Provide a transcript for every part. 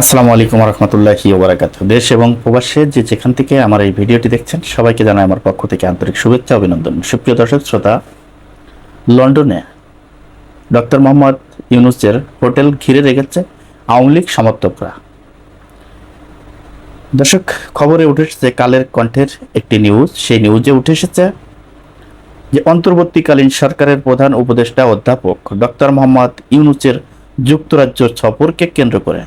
আসসালামু আলাইকুম রহমতুল্লাহি ওবরাকাত দেশ এবং প্রবাসে যে যেখান থেকে আমার এই ভিডিওটি দেখছেন, সবাইকে জানাই আমার পক্ষ থেকে আন্তরিক শুভেচ্ছা, অভিনন্দন। সুপ্রিয় দর্শক, শ্রোতা, লন্ডনে ডক্টর মোহাম্মদ ইউনুসের হোটেল ঘিরে রেখেছে আওয়ামী লীগ সমর্থকরা। দর্শক, খবরে উঠে এসেছে কালের কণ্ঠের একটি নিউজ। সেই নিউজে উঠে এসেছে যে অন্তর্বর্তীকালীন সরকারের প্রধান উপদেষ্টা অধ্যাপক ডক্টর মোহাম্মদ ইউনুসের যুক্তরাজ্য সফরকে কেন্দ্র করে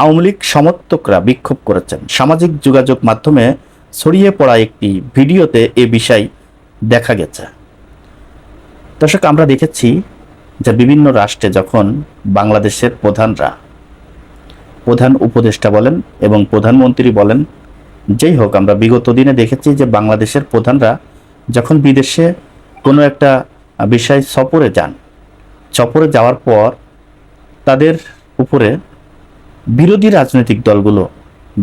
আওয়ামী লীগ সমর্থকরা বিক্ষোভ করেছেন। সামাজিক যোগাযোগ মাধ্যমে ছড়িয়ে পড়া একটি ভিডিওতে এ বিষয় দেখা গেছে। দর্শক, আমরা দেখেছি যে বিভিন্ন রাষ্ট্রে যখন বাংলাদেশের প্রধানরা, প্রধান উপদেষ্টা বলেন এবং প্রধানমন্ত্রী বলেন, যেই হোক, আমরা বিগত দিনে দেখেছি যে বাংলাদেশের প্রধানরা যখন বিদেশে কোনো একটা বিষয় সফরে যান, সফরে যাওয়ার পর তাদের উপরে বিরোধী রাজনৈতিক দলগুলো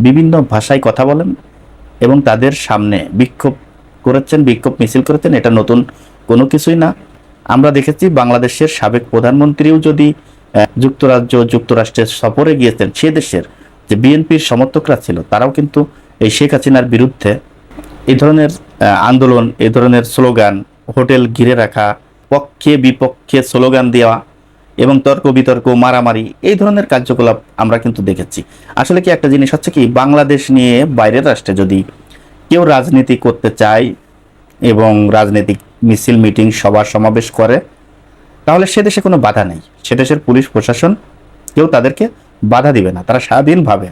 বিভিন্ন ভাষায় কথা বলেন এবং তাদের সামনে বিক্ষোভ করেছেন, বিক্ষোভ মিছিল করেছেন, এটা নতুন কোনো কিছুই না। আমরা দেখেছি বাংলাদেশের সাবেক প্রধানমন্ত্রীও যদি যুক্তরাজ্য, যুক্তরাষ্ট্রের সফরে গিয়েছেন, সে দেশের যে বিএনপির সমর্থকরা ছিল, তারাও কিন্তু এই শেখ হাসিনার বিরুদ্ধে এই ধরনের আন্দোলন এই ধরনের স্লোগান, হোটেল ঘিরে রাখা পক্ষে বিপক্ষে স্লোগান দেওয়া এবং তর্ক, বিতর্ক, মারামারি এই ধরনের কার্যকলাপ আমরা কিন্তু দেখেছি। আসলে কি একটা জিনিস হচ্ছে কি, বাংলাদেশ নিয়ে বাইরের রাষ্ট্রে যদি কেউ রাজনীতি করতে চায় এবং রাজনৈতিক মিছিল, মিটিং, সভা, সমাবেশ করে, তাহলে সে দেশে কোনো বাধা নেই। সে দেশের পুলিশ, প্রশাসন কেউ তাদেরকে বাধা দিবে না। তারা স্বাধীনভাবে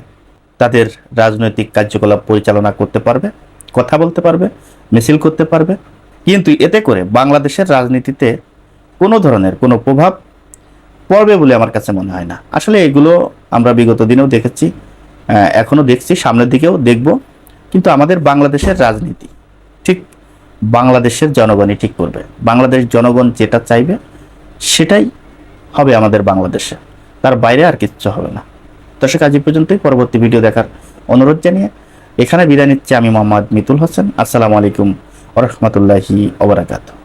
তাদের রাজনৈতিক কার্যকলাপ পরিচালনা করতে পারবে, কথা বলতে পারবে, মিছিল করতে পারবে। কিন্তু এতে করে বাংলাদেশের রাজনীতিতে কোনো ধরনের কোনো প্রভাব পড়বে বলে আমার কাছে মনে হয় না। আসলে এগুলো আমরা বিগত দিনেও দেখেছি আহ, এখনও দেখছি সামনের দিকেও দেখব। কিন্তু আমাদের বাংলাদেশের রাজনীতি ঠিক বাংলাদেশের জনগণই ঠিক করবে। বাংলাদেশ জনগণ যেটা চাইবে সেটাই হবে আমাদের বাংলাদেশে। তার বাইরে আর কিচ্ছু হবে না। দর্শক আজ পর্যন্তই। পরবর্তী ভিডিও দেখার অনুরোধ জানিয়ে এখানে বিদায় নিচ্ছে আমি মোহাম্মদ মিতুল হোসেন। আসসালামু আলাইকুম রহমতুল্লাহি ওবরাকাতু